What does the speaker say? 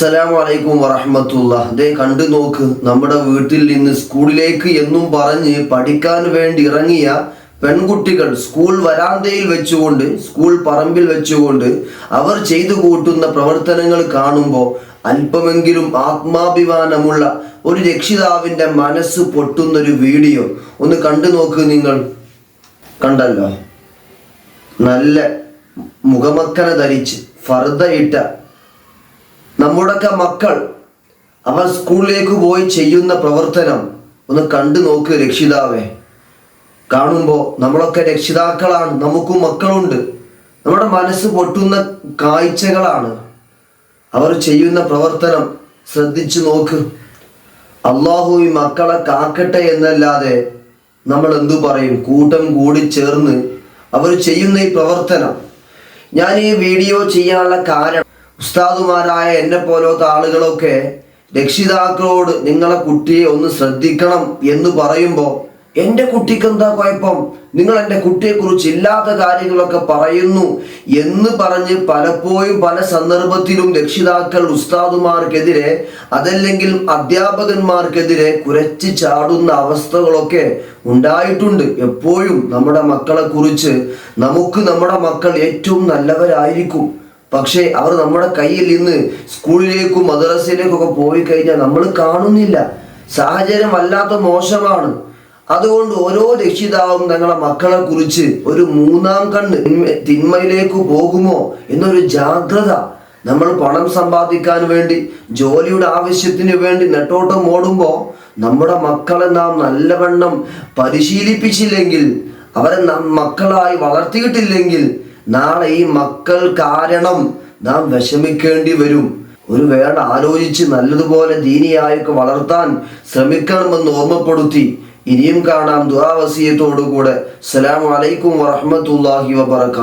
അസ്സലാമു അലൈക്കും വറഹമത്തുള്ള ദേ കണ്ടു നോക്ക് നമ്മുടെ വീട്ടിൽ നിന്ന് സ്കൂളിലേക്ക് എന്നും പറഞ്ഞ് പഠിക്കാൻ വേണ്ടി ഇറങ്ങിയ പെൺകുട്ടികൾ സ്കൂൾ വരാന്തയിൽ വെച്ചുകൊണ്ട് സ്കൂൾ പറമ്പിൽ വെച്ചുകൊണ്ട് അവർ ചെയ്തു കൂട്ടുന്ന പ്രവർത്തനങ്ങൾ കാണുമ്പോൾ അല്പമെങ്കിലും ആത്മാഭിമാനമുള്ള ഒരു രക്ഷിതാവിന്റെ മനസ്സ് പൊട്ടുന്നൊരു വീഡിയോ ഒന്ന് കണ്ടു നോക്ക് നിങ്ങൾ. കണ്ടല്ലോ? നല്ല മുഖമക്കന ധരിച്ച് ഫർദയിട്ട നമ്മുടെയൊക്കെ മക്കൾ അവർ സ്കൂളിലേക്ക് പോയി ചെയ്യുന്ന പ്രവർത്തനം ഒന്ന് കണ്ടു നോക്ക് രക്ഷിതാവേ. കാണുമ്പോൾ നമ്മളൊക്കെ രക്ഷിതാക്കളാണ് നമുക്കും മക്കളുണ്ട്. നമ്മുടെ മനസ്സ് പൊട്ടുന്ന കാഴ്ചകളാണ്. അവർ ചെയ്യുന്ന പ്രവർത്തനം ശ്രദ്ധിച്ചു നോക്ക്. അള്ളാഹു ഈ മക്കളെ കാക്കട്ടെ എന്നല്ലാതെ നമ്മൾ എന്തു പറയും? കൂട്ടം കൂടി ചേർന്ന് അവർ ചെയ്യുന്ന ഈ പ്രവർത്തനം. ഞാൻ ഈ വീഡിയോ ചെയ്യാനുള്ള കാരണം ഉസ്താദുമാരായ എന്നെ പോലത്തെ ആളുകളൊക്കെ രക്ഷിതാക്കളോട് നിങ്ങളെ കുട്ടിയെ ഒന്ന് ശ്രദ്ധിക്കണം എന്ന് പറയുമ്പോൾ എന്റെ കുട്ടിക്ക് എന്താ കുഴപ്പം? നിങ്ങൾ എന്റെ കുട്ടിയെക്കുറിച്ച് ഇല്ലാത്ത കാര്യങ്ങളൊക്കെ പറയുന്നു എന്ന് പറഞ്ഞ് പലപ്പോഴും പല സന്ദർഭത്തിലും രക്ഷിതാക്കൾ ഉസ്താദുമാർക്കെതിരെ അതല്ലെങ്കിൽ അധ്യാപകന്മാർക്കെതിരെ കുരച്ച് ചാടുന്ന അവസ്ഥകളൊക്കെ ഉണ്ടായിട്ടുണ്ട്. എപ്പോഴും നമ്മുടെ മക്കളെക്കുറിച്ച് നമുക്ക് നമ്മുടെ മക്കൾ ഏറ്റവും നല്ലവരായിരിക്കും. പക്ഷേ അവർ നമ്മുടെ കയ്യിൽ ഇന്ന് സ്കൂളിലേക്കും മദ്രസയിലേക്കൊക്കെ പോയി കഴിഞ്ഞാൽ നമ്മൾ കാണുന്നില്ല. സാഹചര്യം വല്ലാത്ത മോശമാണ്. അതുകൊണ്ട് ഓരോ രക്ഷിതാവും തങ്ങളെ മക്കളെ കുറിച്ച് ഒരു മൂന്നാം കണ്ണ് തിന്മയിലേക്ക് പോകുമോ എന്നൊരു ജാഗ്രത നമ്മൾ പണം സമ്പാദിക്കാൻ വേണ്ടി ജോലിയുടെ ആവശ്യത്തിന് വേണ്ടി നെട്ടോട്ടം ഓടുമ്പോൾ നമ്മുടെ മക്കളെ നാം നല്ലവണ്ണം പരിശീലിപ്പിച്ചില്ലെങ്കിൽ അവരെ മക്കളായി വളർത്തിയിട്ടില്ലെങ്കിൽ നാളെ ഈ മക്കൾ കാരണം നാം വിഷമിക്കേണ്ടി വരും. ഒരു വേള ആലോചിച്ച് നല്ലതുപോലെ ദീനിയായൊക്കെ വളർത്താൻ ശ്രമിക്കണമെന്ന് ഓർമ്മപ്പെടുത്തി. ഇനിയും കാണാം ദുരാവസീയത്തോടുകൂടെ. അസ്സലാമു അലൈക്കും വറഹ്മത്തുള്ളാഹി വബറകാതുഹു